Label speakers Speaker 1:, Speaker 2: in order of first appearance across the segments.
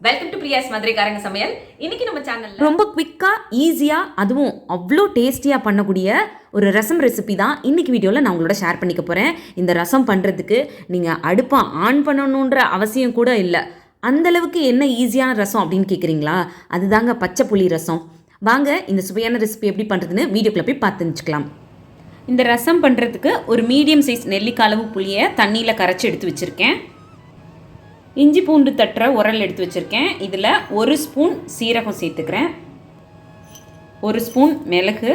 Speaker 1: Welcome to பிரியாஸ் மதுரைக்காரங்க சமையல் இன்னைக்கு நம்ம சேனல்
Speaker 2: ரொம்ப குவிக்காக ஈஸியாக அதுவும் அவ்வளோ டேஸ்டியாக பண்ணக்கூடிய ஒரு ரசம் ரெசிபி தான் இன்றைக்கி வீடியோவில் நான் உங்களோட ஷேர் பண்ணிக்க போகிறேன் இந்த ரசம் பண்ணுறதுக்கு நீங்கள் அடுப்பை ஆன் பண்ணணுன்ற அவசியம் கூட இல்லை. அந்தளவுக்கு என்ன ஈஸியான ரசம் அப்படின்னு கேட்குறீங்களா அதுதாங்க பச்சை புளி ரசம். வாங்க இந்த சுவையான ரெசிபி எப்படி பண்ணுறதுன்னு வீடியோக்குள்ளே போய் பார்த்து இந்த ரசம் பண்ணுறதுக்கு ஒரு மீடியம் சைஸ் நெல்லிக்காய் அளவு புளியை தண்ணியில் கரைச்சி எடுத்து வச்சுருக்கேன். இஞ்சி பூண்டு தட்டுற உரல் எடுத்து வச்சுருக்கேன். இதில் ஒரு ஸ்பூன் சீரகம் சேர்த்துக்கிறேன். ஒரு ஸ்பூன் மிளகு.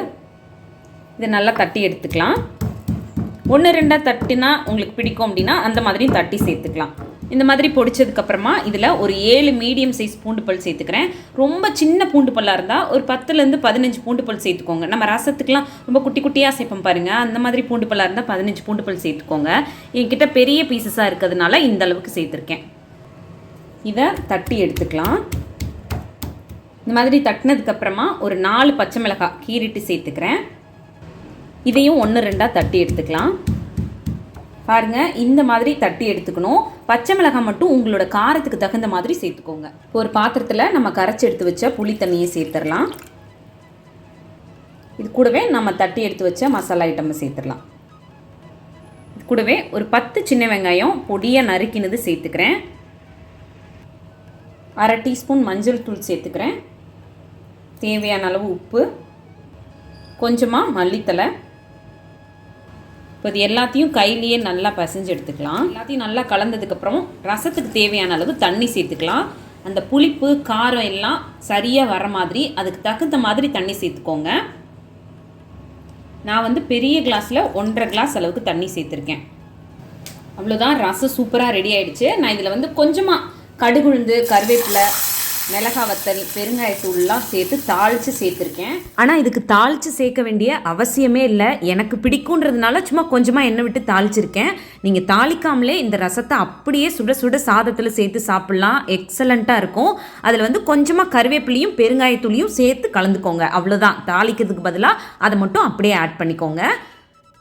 Speaker 2: இதை நல்லா தட்டி எடுத்துக்கலாம். ஒன்று ரெண்டாக தட்டினா உங்களுக்கு பிடிக்கும் அப்படின்னா அந்த மாதிரி தட்டி சேர்த்துக்கலாம். இந்த மாதிரி பொடிச்சதுக்கப்புறமா இதில் ஒரு ஏழு மீடியம் சைஸ் பூண்டு பல் சேர்த்துக்கிறேன். ரொம்ப சின்ன பூண்டு பல்லாக இருந்தால் ஒரு பத்துலேருந்து பதினஞ்சு பூண்டு பல் சேர்த்துக்கோங்க. நம்ம ரசத்துக்கெலாம் ரொம்ப குட்டி குட்டியாக சேர்ப்போம் பாருங்கள் அந்த மாதிரி பூண்டு பல்லாக இருந்தால் பதினஞ்சு பூண்டு பல் சேர்த்துக்கோங்க. என்கிட்ட பெரிய பீசஸாக இருக்கிறதுனால இந்த அளவுக்கு சேர்த்துருக்கேன். இதை தட்டி எடுத்துக்கலாம். இந்த மாதிரி தட்டினதுக்கப்புறமா ஒரு நாலு பச்சை மிளகாய் கீறிட்டு சேர்த்துக்கிறேன். இதையும் ஒன்று ரெண்டாக தட்டி எடுத்துக்கலாம். பாருங்கள் இந்த மாதிரி தட்டி எடுத்துக்கணும். பச்சை மிளகாய் மட்டும் உங்களோட காரத்துக்கு தகுந்த மாதிரி சேர்த்துக்கோங்க. ஒரு பாத்திரத்தில் நம்ம கரைச்சி எடுத்து வச்ச புளி தண்ணியை சேர்த்துடலாம். இது கூடவே நம்ம தட்டி எடுத்து வச்ச மசாலா ஐட்டமை சேர்த்துடலாம். இது கூடவே ஒரு பத்து சின்ன வெங்காயம் பொடியாக நறுக்கினது சேர்த்துக்கிறேன். அரை டீஸ்பூன் மஞ்சள் தூள் சேர்த்துக்கிறேன். தேவையான அளவு உப்பு கொஞ்சமாக மல்லித்தலை இப்போ இது எல்லாத்தையும் கையிலேயே நல்லா பசைஞ்சு எடுத்துக்கலாம். எல்லாத்தையும் நல்லா கலந்ததுக்கப்புறம் ரசத்துக்கு தேவையான அளவு தண்ணி சேர்த்துக்கலாம். அந்த புளிப்பு காரம் எல்லாம் சரியாக வர மாதிரி அதுக்கு தகுந்த மாதிரி தண்ணி சேர்த்துக்கோங்க. நான் வந்து பெரிய கிளாஸில் ஒன்றரை கிளாஸ் அளவுக்கு தண்ணி சேர்த்துருக்கேன். அவ்வளோதான் ரசம் சூப்பராக ரெடி ஆயிடுச்சு. நான் இதில் வந்து கொஞ்சமாக கடுகுழுந்து கருவேப்பிலை மிளகா வத்தல் பெருங்காயத்தூள்லாம் சேர்த்து தாளித்து சேர்த்துருக்கேன். ஆனால் இதுக்கு தாளித்து சேர்க்க வேண்டிய அவசியமே இல்லை. எனக்கு பிடிக்குன்றதுனால சும்மா கொஞ்சமாக எண்ணெய் விட்டு தாளிச்சிருக்கேன். நீங்கள் தாளிக்காமலே இந்த ரசத்தை அப்படியே சுட சுட சாதத்தில் சேர்த்து சாப்பிட்லாம். எக்ஸலண்ட்டாக இருக்கும். அதில் வந்து கொஞ்சமாக கருவேப்பிலையும் பெருங்காயத்தூளையும் சேர்த்து கலந்துக்கோங்க. அவ்வளோதான் தாளிக்கிறதுக்கு பதிலாக அதை மட்டும் அப்படியே ஆட் பண்ணிக்கோங்க.